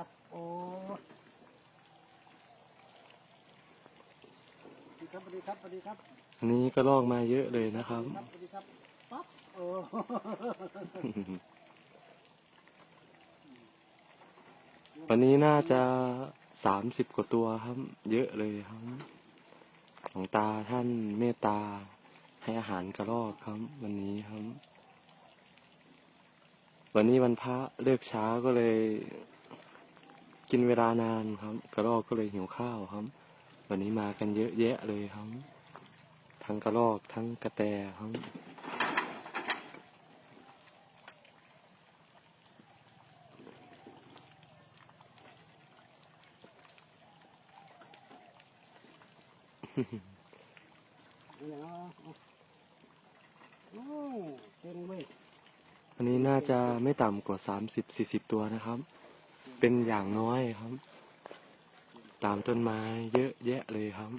ครับ โอ้สวัสดีครับสวัสดีครับสวัสดีครับอันนี้ก็ลอกมาเยอะเลยนะครับสวัสดีครับปั๊บโอ้วันนี้น่าจะสามสิบกว่าตัวครับ เยอะเลยครับหลวงตาท่านเมตตา ให้อาหารกระรอกครับ วันนี้ครับ วันนี้วันพระเลิกช้าก็เลย กินเวลานานครับ กระรอกก็เลยหิวข้าวครับ วันนี้มากันเยอะแยะเลยครับ ทั้งกระรอกทั้งกระแตครับนี่เอาเอาโอ้เก่งเว้ยวันนี้น่าจะไม่ต่ำกว่าสามสิบสี่สิบตัวนะครับ เป็นอย่างน้อยครับ ตามต้นไม้เยอะแยะเลยครับ